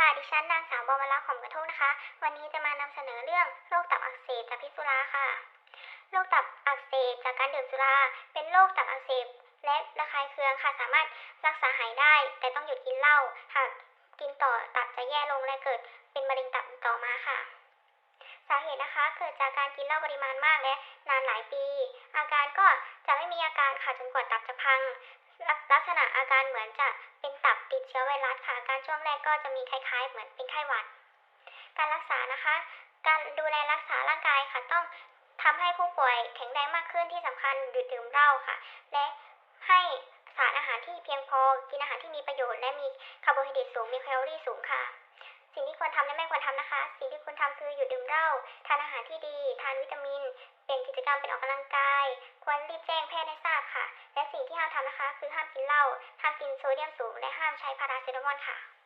ค่ะ ดิฉันนางสาวบอมลาของกระโทกนะคะ วันนี้จะมานำเสนอเรื่องโรคตับอักเสบจากพิษสุราค่ะ โรคตับอักเสบจากการดื่มสุรา เป็นโรคตับอักเสบและระคายเคืองค่ะ สามารถรักษาหายได้ แต่ต้องหยุดกินเหล้า หากกินต่อตับจะแย่ลงและเกิดเป็นมะเร็งตับต่อมาค่ะ สาเหตุนะคะ เกิดจากการกินเหล้าปริมาณมากและนานหลายปี อาการก็จะไม่มีอาการค่ะจนกว่าตับจะพัง ลักษณะอาการเหมือนจะเป็นตับติดเชื้อไวรัสค่ะ อาการช่วงแรกก็จะมีคล้ายๆ เหมือนเป็นไข้หวัด การรักษานะคะ การดูแลรักษาร่างกายค่ะ ต้องทำให้ผู้ป่วยแข็งแรงมากขึ้นที่สำคัญหยุดดื่มเหล้าค่ะ และให้สารอาหารที่เพียงพอ กินอาหารที่มีประโยชน์ และมีคาร์โบไฮเดรตสูง มีแคลอรี่สูงค่ะ สิ่งที่ควรทำและไม่ควรทำนะคะ สิ่งที่ควรทำคือหยุดดื่มเหล้า ทานอาหารที่ดี ทานวิตามิน เปลี่ยนกิจกรรมเป็นออกกำลังกาย ควรรีบแจ้งแพทย์ให้ทราบค่ะ และสิ่งที่ห้ามทำนะคะ คือห้ามกินเหล้า ห้ามกินโซเดียมสูง และห้ามใช้พาราเซตามอลค่ะ